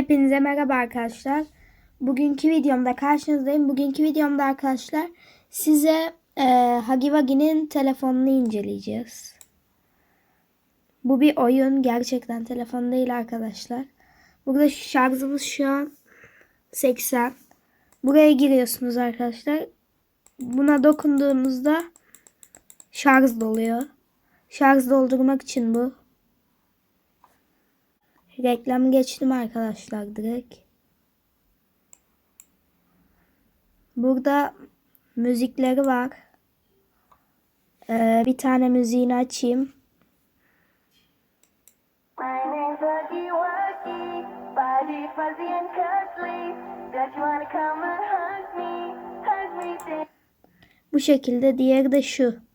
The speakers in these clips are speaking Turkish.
Hepinize merhaba arkadaşlar. Bugünkü videomda karşınızdayım. Bugünkü videomda arkadaşlar size e, Huggy Wuggy'nin telefonunu inceleyeceğiz. Bu bir oyun. Gerçekten telefon değil arkadaşlar. Burada şarjımız şu an 80. Buraya giriyorsunuz arkadaşlar. Buna dokunduğunuzda şarj doluyor. Şarj doldurmak için bu. Reklam geçtim arkadaşlar direkt. Burada müzikleri var. Ee, bir tane müziğini açayım. Bu şekilde diğeri de şu.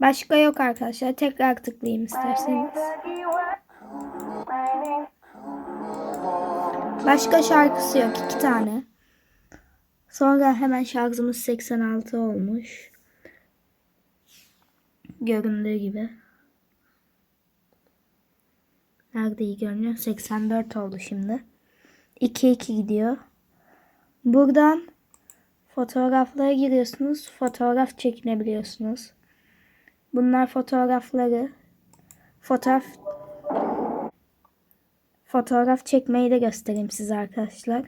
Başka yok arkadaşlar. Tekrar tıklayayım isterseniz. Başka şarkısı yok. iki tane. Sonra hemen şarjımız 86 olmuş. Göründüğü gibi. Nerede iyi görünüyor? 84 oldu şimdi. 2-2 gidiyor. Buradan fotoğraflara giriyorsunuz. Fotoğraf çekinebiliyorsunuz. Bunlar fotoğrafları. Fotoğraf Fotoğraf çekmeyi de göstereyim size arkadaşlar.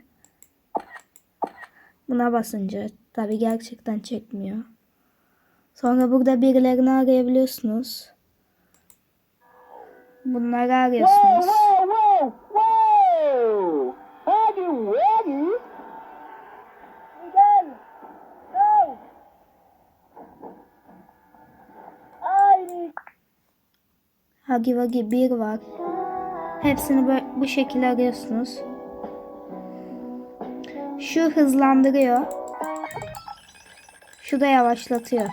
Buna basınca tabi gerçekten çekmiyor. Sonra burada birilerini arayabiliyorsunuz. Bunları arıyorsunuz. Huggy Wuggy 1 var. Hepsini bu şekilde arıyorsunuz. Şu hızlandırıyor. Şu da yavaşlatıyor.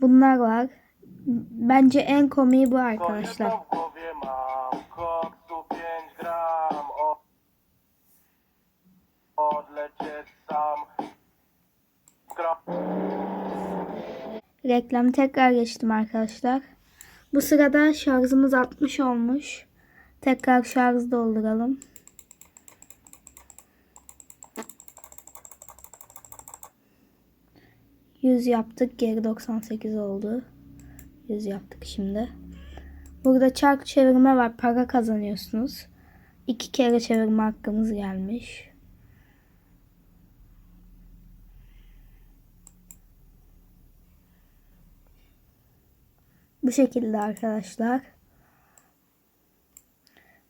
Bunlar var. Bence en komiği bu arkadaşlar. Gra... Reklamı tekrar geçtim arkadaşlar. Bu sırada şarjımız 60 olmuş. Tekrar şarj dolduralım. Yüz yaptık. Geri 98 oldu. 100 yaptık şimdi. Burada çark çevirme var. Para kazanıyorsunuz. İki kere çevirme hakkımız gelmiş. Bu şekilde arkadaşlar.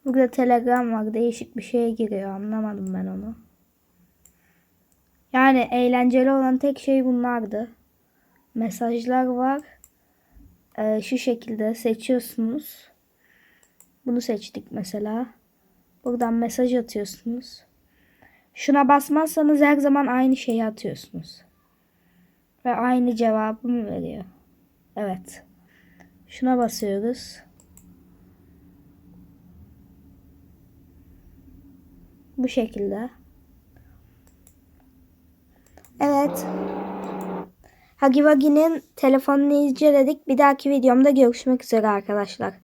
Burada telegram var. Değişik bir şeye giriyor. Anlamadım ben onu. Yani eğlenceli olan tek şey bunlardı. Mesajlar var. Ee, şu şekilde seçiyorsunuz. Bunu seçtik mesela. Buradan mesaj atıyorsunuz. Şuna basmazsanız her zaman aynı şeyi atıyorsunuz. Ve aynı cevabı mı veriyor? Evet. Şuna basıyoruz. Bu şekilde. Evet. Huggy Wuggy'nin telefonunu inceledik. Bir dahaki videomda görüşmek üzere arkadaşlar.